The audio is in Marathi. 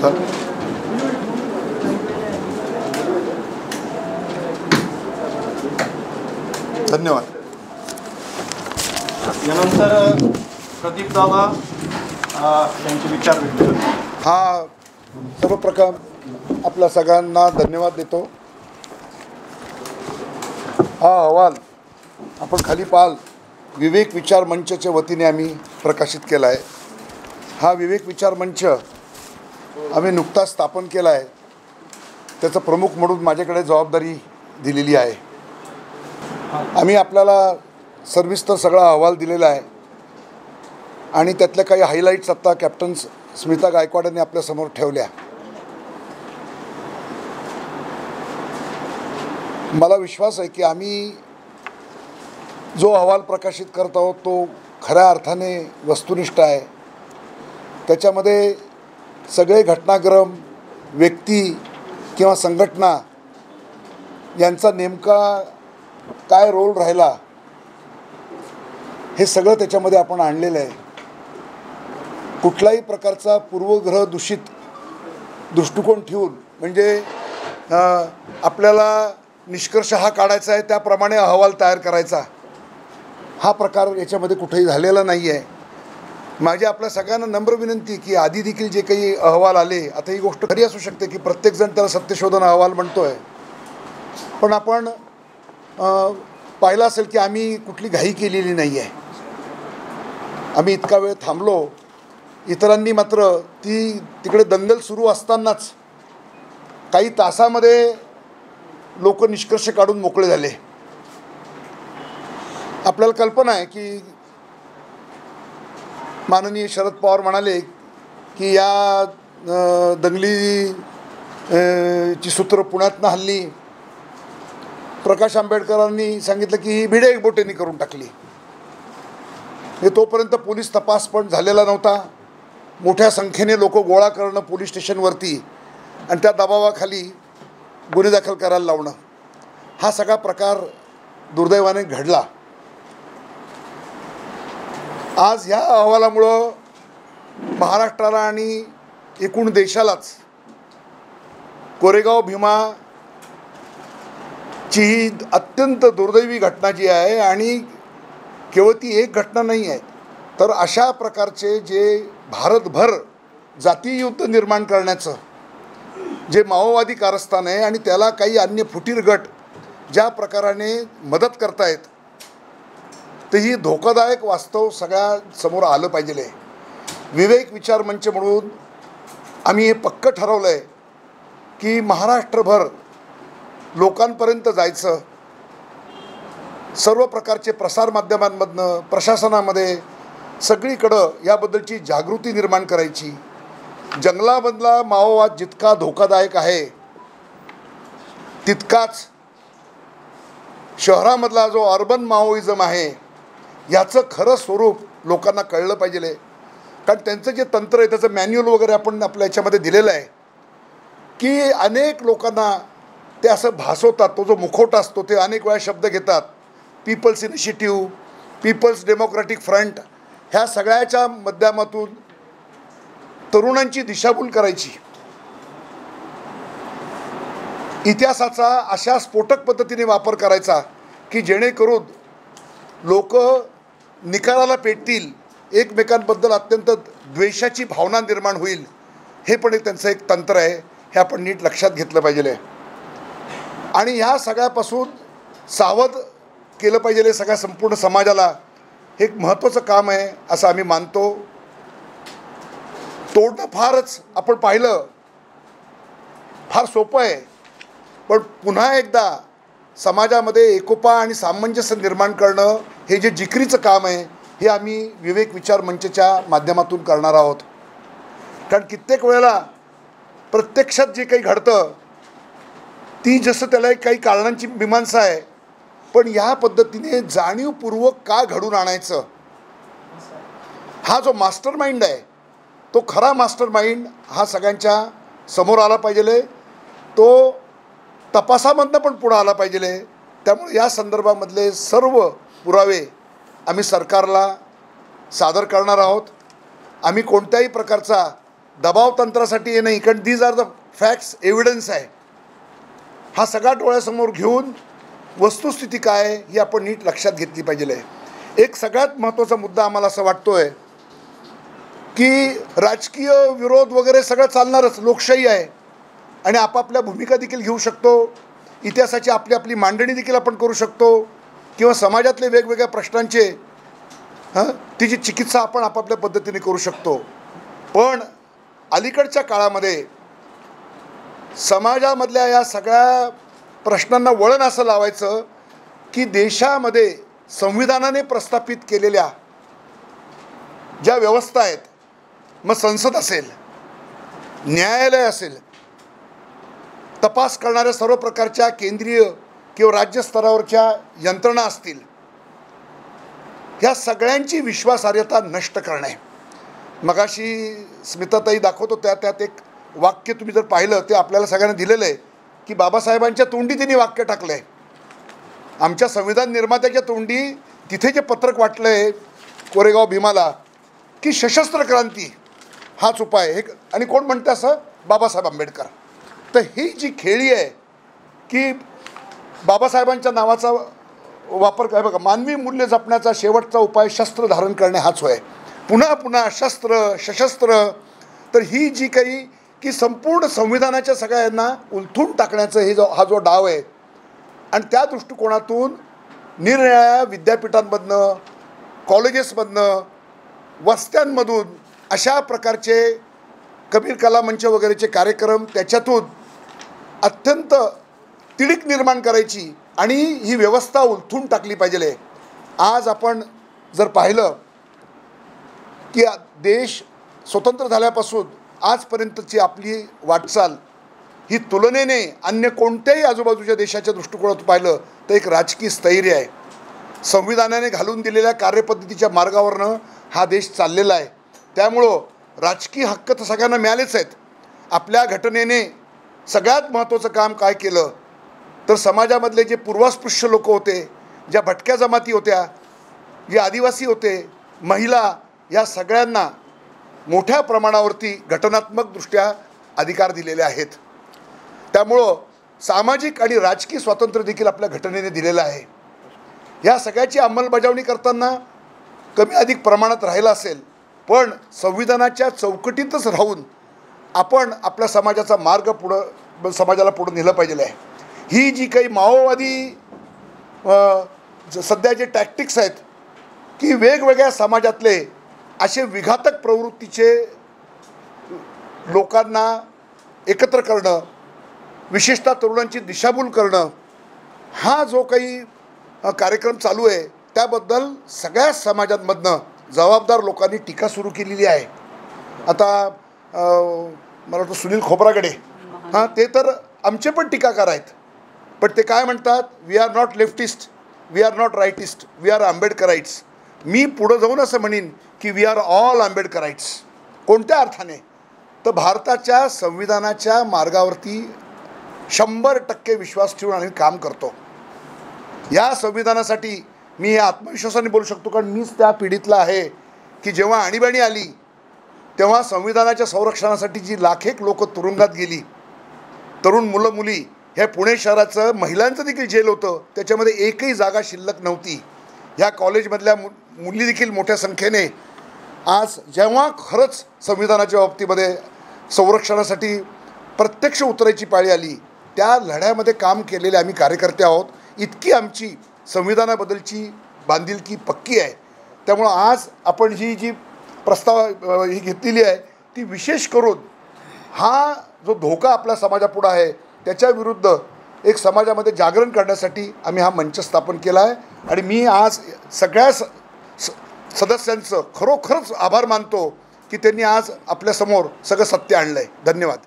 चालेल धन्यवाद यानंतर प्रदीप दादा यांचे विचार व्यक्त करतील हा सर्वप्रथम आपल्या सगळ्यांना धन्यवाद देतो हा अहवाल आपण खाली पाहाल विवेक विचार मंचच्या वतीने आम्ही प्रकाशित केला आहे हा विवेक विचार मंच आम्ही नुकताच स्थापन केला आहे. त्याचं प्रमुख म्हणून माझ्याकडे जबाबदारी दिलेली आहे. आम्ही आपल्याला सर्विस्तर सगळा अहवाल दिलेला आहे. आणि त्यातल्या काही हायलाईट्स आत्ता कॅप्टन स्मिता गायकवाड यांनी आपल्यासमोर ठेवल्या. मला विश्वास आहे की आम्ही जो अहवाल प्रकाशित करत आहोत तो खऱ्या अर्थाने वस्तुनिष्ठ आहे. त्याच्यामध्ये सगळे घटनाक्रम व्यक्ती किंवा संघटना यांचा नेमका काय रोल राहिला हे सगळं त्याच्यामध्ये आपण आणलेलं आहे. कुठलाही प्रकारचा पूर्वग्रह दूषित दृष्टिकोन ठेवून म्हणजे आपल्याला निष्कर्ष हा काढायचा आहे त्याप्रमाणे अहवाल तयार करायचा हा प्रकार याच्यामध्ये कुठेही झालेला नाही आहे माझी आपल्या सगळ्यांना नम्र विनंती की आधी देखील जे काही अहवाल आले आता ही गोष्ट खरी असू शकते की प्रत्येकजण त्याला सत्यशोधन अहवाल म्हणतो आहे पण आपण पाहिलं असेल की आम्ही कुठली घाई केलेली नाही आहे आम्ही इतका वेळ थांबलो. इतरांनी मात्र ती तिकडे दंगल सुरू असतानाच काही तासामध्ये लोक निष्कर्ष काढून मोकळे झाले. आपल्याला कल्पना आहे की माननीय शरद पवार म्हणाले की या दंगली ची सूत्र पुण्यातनं हल्ली. प्रकाश आंबेडकरांनी सांगितलं की ही भिडे बोटेनी करून टाकली. हे तोपर्यंत पोलीस तपास पण झालेला नव्हता. मोठ्या संख्येने लोक गोळा करणं पोलीस स्टेशनवरती आणि त्या दबावाखाली गुन्हे दाखल करायला लावणं. हा सगळा प्रकार दुर्दैवाने घडला. आज ह्या अहवालामुळं महाराष्ट्राला आणि एकूण देशालाच कोरेगाव भीमा ची ही अत्यंत दुर्दैवी घटना जी आहे आणि केवळ ती एक घटना नाही आहे तर अशा प्रकारचे जे भारतभर जातीयुद्ध निर्माण करण्याचं जे माओवादी कारस्थान आहे आणि त्याला काही अन्य फुटीर गट ज्या प्रकाराने मदत करतायत तर ही धोकादायक वास्तव सगळ्यासमोर आलं पाहिजे विवेक विचार मंच म्हणून आम्ही हे पक्क ठरवलं आहे की महाराष्ट्रभर लोकांपर्यंत जायचं. सर्व प्रकारचे प्रसारमाध्यमांमधनं प्रशासनामध्ये सगळीकडं याबद्दलची जागृती निर्माण करायची. जंगलामधला माओवाद जितका धोकादायक आहे तितकाच शहरामधला जो अर्बन माओइझम आहे याचं खरं स्वरूप लोकांना कळलं पाहिजे. कारण त्यांचं जे तंत्र आहे त्याचं मॅन्युअल वगैरे आपण आपल्या याच्यामध्ये दिलेलं आहे की अनेक लोकांना ते असं भासवतात तो जो मुखवटा असतो ते अनेक वेळा शब्द घेतात. People's initiative people's democratic front ह्या सगळ्याच्या माध्यमातून तरुणांची दिशाभूल करायची. इतिहासाचा अशा स्फोटक पद्धतीने वापर करायचा की जेणेकरून लोक निकालाला पेटतील एकमेकांबद्दल अत्यंत द्वेषाची भावना निर्माण होईल हे पण एक त्यांचं एक तंत्र आहे हे आपण नीट लक्षात घेतलं पाहिजे आणि ह्या सगळ्यापासून सावध केलं पाहिजे सगळ्या संपूर्ण समाजाला. हे एक महत्त्वाचं काम आहे असं आम्ही मानतो. तोडणं फारच आपण पाहिलं फार सोपं आहे. पण पुन्हा एकदा समाजामध्ये एकोपा आणि सामंजस्य निर्माण करणं हे जे जिकरीचं काम आहे हे आम्ही विवेक विचार मंचच्या माध्यमातून करणार आहोत. कारण कित्येक वेळेला प्रत्यक्षात जे काही घडतं ती जसं त्याला एक काही कारणांची मीमांसा आहे पण या पद्धतीने जाणीवपूर्वक का घडून आणायचं? हा जो मास्टर माइंड आहे तो खरा मास्टर माइंड हा सगळ्यांच्या समोर आला पाहिजे तो तपासामधनं पण पुढं आला पाहिजे त्यामुळे या संदर्भामधले सर्व पुरावे आम्ही सरकारला सादर करणार आहोत. आम्ही कोणत्याही प्रकारचा दबाव तंत्रासाठी हे नाही कारण these are the facts evidence आहे. हा सगळा डोळ्यासमोर घेऊन वस्तुस्थिती काय आहे ही आपण नीट लक्षात घेतली पाहिजे एक सगळ्यात महत्त्वाचा मुद्दा आम्हाला असं वाटतो आहे की राजकीय विरोध वगैरे सगळं चालणारच लोकशाही आहे. आणि आपापल्या भूमिका देखील घेऊ शकतो. इतिहासाची आपली आपली मांडणी देखील आपण करू शकतो. किंवा समाजातले वेगवेगळ्या प्रश्नांचे हां तिची चिकित्सा आपण आपापल्या पद्धतीने करू शकतो. पण अलीकडच्या काळामध्ये समाजामधल्या या सगळ्या प्रश्नांना वळण असं लावायचं की देशामध्ये संविधानाने प्रस्थापित केलेल्या ज्या व्यवस्था आहेत मग संसद असेल न्यायालय असेल तपास करणाऱ्या सर्व प्रकारच्या केंद्रीय किंवा राज्य स्तरावरच्या यंत्रणा असतील ह्या सगळ्यांची विश्वासार्हता नष्ट करणे. मगाशी स्मिताताई दाखवतो त्या त्यात एक वाक्य तुम्ही जर पाहिलं ते आपल्याला सगळ्यांना दिलेलं आहे की बाबासाहेबांच्या तोंडी त्यांनी वाक्य टाकलं आहे आमच्या संविधान निर्मात्याच्या तोंडी तिथे जे पत्रक वाटलं आहे कोरेगाव भीमाला की सशस्त्र क्रांती हाच उपाय हे आणि कोण म्हणतं असं? बाबासाहेब आंबेडकर. तर ही जी खेळी आहे की बाबासाहेबांच्या नावाचा वापर काय बघा मानवी मूल्य जपण्याचा शेवटचा उपाय शस्त्र धारण करणे हाच होय. पुन्हा पुन्हा शस्त्र सशस्त्र तर ही जी काही की संपूर्ण संविधानाच्या सगळ्यांना उलथून टाकण्याचं हे जो हा जो डाव आहे आणि त्या दृष्टिकोनातून निरनिराळ्या विद्यापीठांमधनं कॉलेजेसमधनं वस्त्यांमधून अशा प्रकारचे कबीर कला मंच वगैरेचे कार्यक्रम त्याच्यातून अत्यंत तिडीक निर्माण करायची आणि ही व्यवस्था उलथून टाकली पाहिजे. आज आपण जर पाहिलं की देश स्वतंत्र झाल्यापासून आजपर्यंतची आपली वाटचाल ही तुलनेने अन्य कोणत्याही आजूबाजूच्या देशाच्या दृष्टिकोनातून पाहिलं तर एक राजकीय स्थैर्य आहे. संविधानाने घालून दिलेल्या कार्यपद्धतीच्या मार्गावरनं हा देश चाललेला आहे. त्यामुळं राजकीय हक्क तर सगळ्यांना मिळालेच आहेत. आपल्या घटनेने सगळ्यात महत्त्वाचं काम काय केलं? तर समाजामधले जे पूर्वास्पृश्य लोक होते ज्या भटक्या जमाती होत्या जे आदिवासी होते महिला या सगळ्यांना मोठ्या प्रमाणावरती घटनात्मकदृष्ट्या अधिकार दिलेले आहेत. त्यामुळं सामाजिक आणि राजकीय स्वातंत्र्य देखील आपल्या घटनेने दिलेलं आहे. या सगळ्याची अंमलबजावणी करताना कमी अधिक प्रमाणात राहिलं असेल पण संविधानाच्या चौकटीतच राहून आपण आपल्या समाजाचा मार्ग पुढं समाजाला पुढं नेलं पाहिजे आहे. ही जी काही माओवादी ज- सध्या जे टॅक्टिक्स आहेत की वेगवेगळ्या समाजातले असे विघातक प्रवृत्तीचे लोकांना एकत्र करणं विशेषतः तरुणांची दिशाभूल करणं हा जो काही कार्यक्रम चालू आहे त्याबद्दल सगळ्या समाजांमधनं जबाबदार लोकांनी टीका सुरू केलेली आहे. आता मला वाटतं सुनील खोबरागडे. हां ते तर आमचे पण टीकाकार आहेत. पण ते काय म्हणतात? We are not leftist we are not rightist we are Ambedkarites मी पुढं जाऊन असं म्हणेन की वी आर ऑल आंबेडकराईट्स कोणत्या अर्थाने? तर भारताच्या संविधानाच्या मार्गावरती शंभर टक्के विश्वास ठेवून आम्ही काम करतो. या संविधानासाठी मी हे आत्मविश्वासाने बोलू शकतो कारण मीच त्या पिढीतला आहे की जेव्हा आणीबाणी आली तेव्हा संविधानाच्या संरक्षणासाठी जी लाखेक लोक तुरुंगात गेली तरुण मुलं मुली ह्या पुणे शहराचं महिलांचं देखील जेल होतं. त्याच्यामध्ये एकही जागा शिल्लक नव्हती. ह्या कॉलेजमधल्या मु मुली देखील मोठ्या संख्येने आज जेव्हा खरंच संविधानाच्या बाबतीमध्ये संरक्षणासाठी प्रत्यक्ष उतरायची पाळी आली त्या लढ्यामध्ये काम केलेले आम्ही कार्यकर्ते आहोत. इतकी आमची संविधानाबद्दलची बांधिलकी पक्की आहे. त्यामुळं आज आपण ही जी प्रस्ताव ही घेतलेली आहे ती विशेष करून हा जो धोका आपल्या समाजापुढं आहे त्याच्या विरुद्ध एक समाजामध्ये जागरण करण्यासाठी आम्ही हा मंच स्थापन केला आहे. आणि मी आज सगळ्या स स- सदस्यांचं खरोखरच आभार मानतो की त्यांनी आज आपल्यासमोर सगळं सत्य आणलं आहे धन्यवाद.